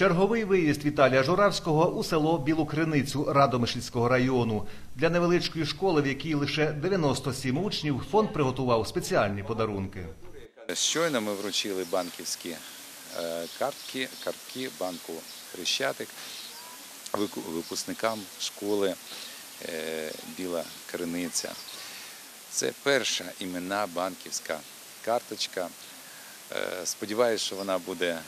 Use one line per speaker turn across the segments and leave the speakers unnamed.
Черговий виїзд Віталія Журавського у село Білу Криницю Радомишльського району. Для невеличкої школи, в якій лише 97 учнів, фонд приготував спеціальні подарунки.
Щойно ми вручили банківські е, картки, картки банку Хрещатик випускникам школи е, Біла Криниця. Це перша іменна банківська карточка. Е, Сподіваюся, що вона буде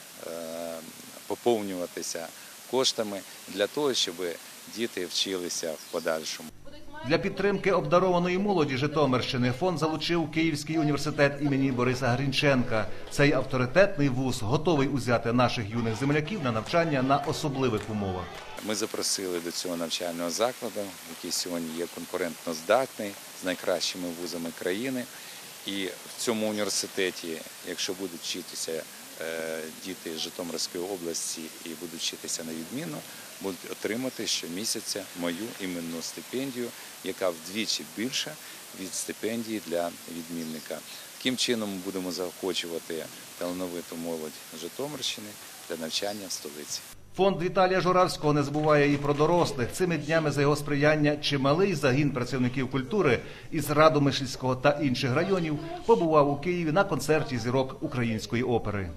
поповнюватися коштами для того, щоб діти вчилися в подальшому.
Для підтримки обдарованої молоді Житомирщини фонд залучив Київський університет імені Бориса Грінченка. Цей авторитетний вуз готовий узяти наших юних земляків на навчання на особливих умовах.
Ми запросили до цього навчального закладу, який сьогодні є конкурентно здатний з найкращими вузами країни. І в цьому університеті, якщо будуть вчитися діти з Житомирської області і будуть вчитися на відміну, будуть отримати щомісяця мою іменну стипендію, яка вдвічі більша від стипендії для відмінника. Таким чином ми будемо заохочувати талановиту молодь Житомирщини для навчання в столиці.
Фонд Віталія Журавського не забуває і про дорослих. Цими днями за його сприяння чималий загін працівників культури із Радомишльського та інших районів побував у Києві на концерті зірок української опери.